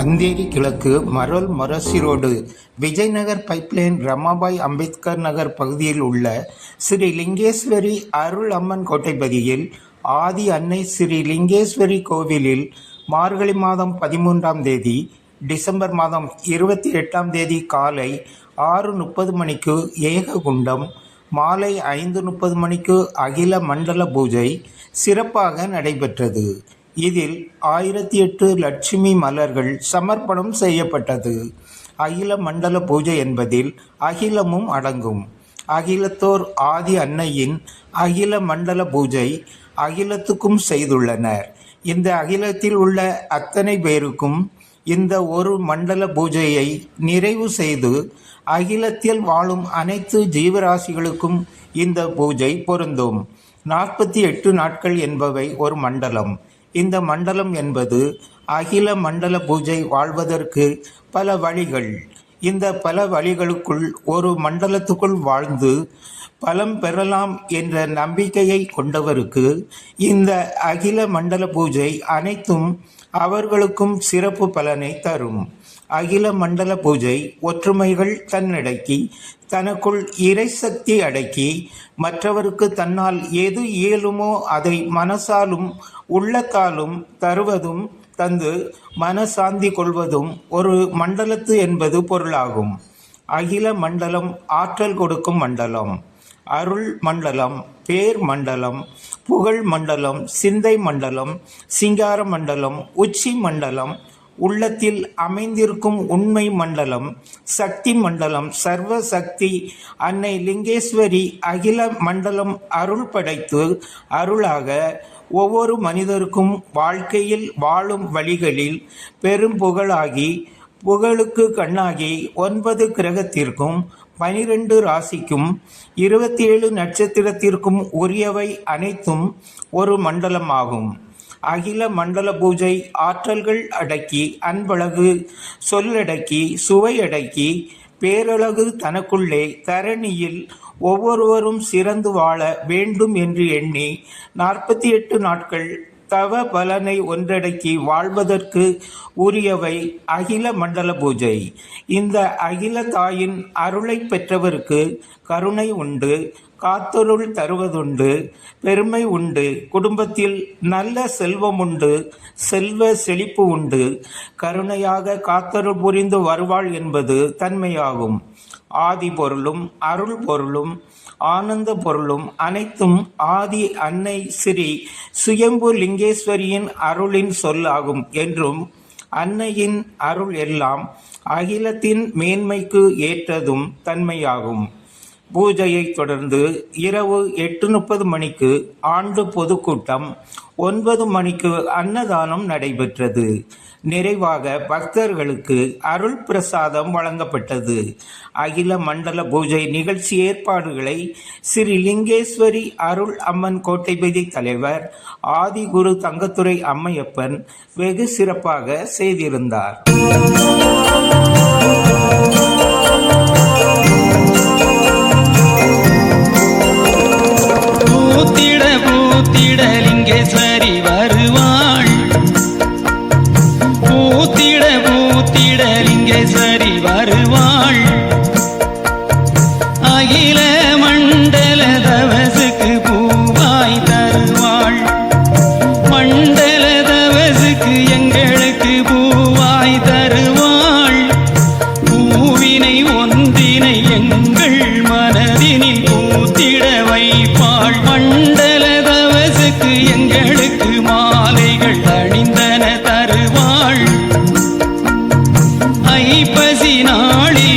அந்தேரி கிழக்கு Marol Morashi road Vijaynagar pipeline Ramabai Ambedkar Nagar பகுதியில் உள்ள ஸ்ரீ லிங்கேஸ்வரி அருள் அம்மன் கோட்டைப்பதியில் ஆதி அன்னை ஸ்ரீ லிங்கேஸ்வரி கோவிலில் மார்கழி மாதம் பதிமூன்றாம் தேதி டிசம்பர் மாதம் இருபத்தி எட்டாம் தேதி காலை ஆறு முப்பது மணிக்கு ஏககுண்டம் மாலை ஐந்து முப்பது மணிக்கு அகில மண்டல பூஜை சிறப்பாக நடைபெற்றது. இதில் ஆயிரத்தி எட்டு லட்சுமி மலர்கள் சமர்ப்பணம் செய்யப்பட்டது. அகில மண்டல பூஜை என்பதில் அகிலமும் அடங்கும். அகிலத்தோர் ஆதி அன்னையின் அகில மண்டல பூஜை அகிலத்துக்கும் செய்துள்ளனர். இந்த அகிலத்தில் உள்ள அத்தனை பேருக்கும் இந்த ஒரு மண்டல பூஜையை நிறைவு செய்து அகிலத்தில் வாழும் அனைத்து ஜீவராசிகளுக்கும் இந்த பூஜை பொருந்தும். நாற்பத்தி எட்டு நாட்கள் என்பவை ஒரு மண்டலம். இந்த மண்டலம் என்பது அகில மண்டல பூஜை வாழ்வதற்கு பல வழிகள். இந்த பல வழிகளுக்குள் ஒரு மண்டலத்துக்குள் வாழ்ந்து பலம் பெறலாம் என்ற நம்பிக்கையை கொண்டவருக்கு இந்த அகில மண்டல பூஜை அனைத்தும் அவர்களுக்கும் சிறப்பு பலனை தரும். அகில மண்டல பூஜை ஒற்றுமைகள் தன்னடக்கி தனக்குள் இறைசக்தி அடக்கி மற்றவருக்கு தன்னால் எது இயலுமோ அதை மனசாலும் உள்ளத்தாலும் தருவதும் தந்து மனசாந்தி கொள்வதும் ஒரு மண்டலத்து என்பது பொருளாகும். அகில மண்டலம் ஆற்றல் கொடுக்கும் மண்டலம் அருள் மண்டலம் பேர் மண்டலம் புகழ் மண்டலம் சிந்தை மண்டலம் சிங்கார மண்டலம் உச்சி மண்டலம் உள்ளத்தில் அமைந்திருக்கும் உண்மை மண்டலம் சக்தி மண்டலம் சர்வ சக்தி அன்னை லிங்கேஸ்வரி அகில மண்டலம் அருள் படைத்து அருளாக ஒவ்வொரு மனிதருக்கும் வாழ்க்கையில் வாழும் வழிகளில் பெரும் புகழாகி புகழுக்கு கண்ணாகி ஒன்பது கிரகத்திற்கும் பனிரெண்டு ராசிக்கும் இருபத்தி ஏழு நட்சத்திரத்திற்கும் உரியவை அனைத்தும் ஒரு மண்டலமாகும். அகில மண்டல பூஜை ஆற்றல்கள் அடக்கி அன்பழகு சொல்லடக்கி சுவையடக்கி பேரழகு தனக்குள்ளே தரணியில் ஒவ்வொருவரும் சிறந்து வாழ வேண்டும் என்று எண்ணி நாற்பத்தி எட்டு நாட்கள் தவ பலனை ஒன்றடக்கி வாழ்வதற்கு உரியவை அகில மண்டல பூஜை. இந்த அகில தாயின் அருளை பெற்றவருக்கு கருணை உண்டு. காத்தொருள் தருவதுண்டு பெருமை உண்டு குடும்பத்தில் நல்ல செல்வம் உண்டு செல்வ செழிப்பு உண்டு. கருணையாக காத்தருள் புரிந்து வருவாள் என்பது தன்மையாகும். ஆதி பொருளும் அருள் பொருளும் ஆனந்த பொருளும் அனைத்தும் ஆதி அன்னை ஸ்ரீ சுயம்பு லிங்கேஸ்வரியின் அருளின் சொல்லாகும் என்றும் அன்னையின் அருள் எல்லாம் அகிலத்தின் மேன்மைக்கு ஏற்றதும் தன்மையாகும். பூஜையை தொடர்ந்து இரவு எட்டு முப்பது மணிக்கு ஆண்டு பொதுக்கூட்டம் ஒன்பது மணிக்கு அன்னதானம் நடைபெற்றது. நிறைவாக பக்தர்களுக்கு அருள் பிரசாதம் வழங்கப்பட்டது. அகில மண்டல பூஜை நிகழ்ச்சி ஏற்பாடுகளை ஸ்ரீ லிங்கேஸ்வரி அருள் அம்மன் கோட்டைபதி தலைவர் ஆதிகுரு தங்கத்துறை அம்மையப்பன் வெகு சிறப்பாக செய்திருந்தார். பூத்திடலிங்கேஸ்வரி வருவாள். பூத்திட பூத்திடலிங்கேஸ்வரி வருவாள். அகில மண்டல தவசுக்கு பூவாய் தருவாள். மண்டல தவசுக்கு எங்க நாளி